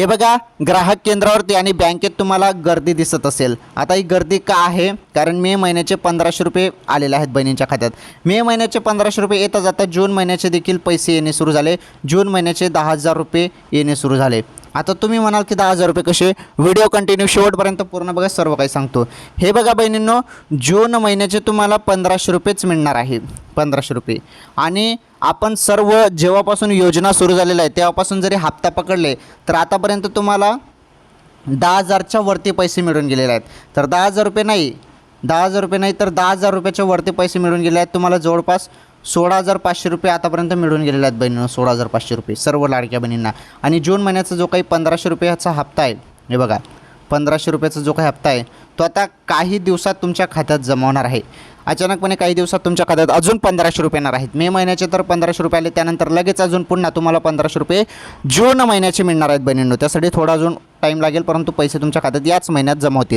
हे बघा ग्राहक केंद्रावरती आणि बँकेत तुम्हाला गर्दी दिसत असेल. आता ही गर्दी का आहे? कारण मे महिन्याचे पंधराशे रुपये आलेले आहेत बहिणींच्या खात्यात. मे महिन्याचे पंधराशे रुपये येता जाता जून महिन्याचे देखील पैसे येणे सुरू झाले. जून महिन्याचे दहा हजार रुपये येणे सुरू झाले. आता तुम्ही म्हणाल की दहा हजार रुपये कसे? व्हिडिओ कंटिन्यू शेवटपर्यंत पूर्ण बघा सर्व काही सांगतो. हे बघा बहिणींनो जून महिन्याचे तुम्हाला पंधराशे रुपयेच मिळणार आहे. पंधराशे रुपये. आणि आपण सर्व जेव्हापासून योजना सुरू झालेल्या आहे तेव्हापासून जरी हप्ता पकडले तर आतापर्यंत तुम्हाला दहा हजारच्या वरती पैसे मिळून गेलेले आहेत. तर दहा हजार रुपये नाही. दहा हजार रुपये नाही तर दहा हजार रुपयाच्या वरती पैसे मिळून गेले आहेत. तुम्हाला जवळपास सोळा हजार पाचशे रुपये आतापर्यंत मिळून गेलेले आहेत बहिणींना सोळा हजार पाचशे रुपये सर्व लाडक्या बहिणींना. आणि जून महिन्याचा जो काही पंधराशे रुपयाचा हप्ता आहे हे बघा पंधराशे रुपयाचा जो काही हप्ता आहे तो आता काही दिवसात तुमच्या खात्यात जमा होणार आहे. अचानकपणे काही दिवसात तुमच्या खात्यात अजून पंधराशे रुपये येणार आहेत. मे महिन्याचे तर पंधराशे रुपये आले त्यानंतर लगेच अजून पुन्हा तुम्हाला पंधराशे रुपये जून महिन्याचे मिळणार आहेत बहिणींनो. त्यासाठी थोडा अजून टाईम लागेल परंतु पैसे तुमच्या खात्यात याच महिन्यात जमा होतील.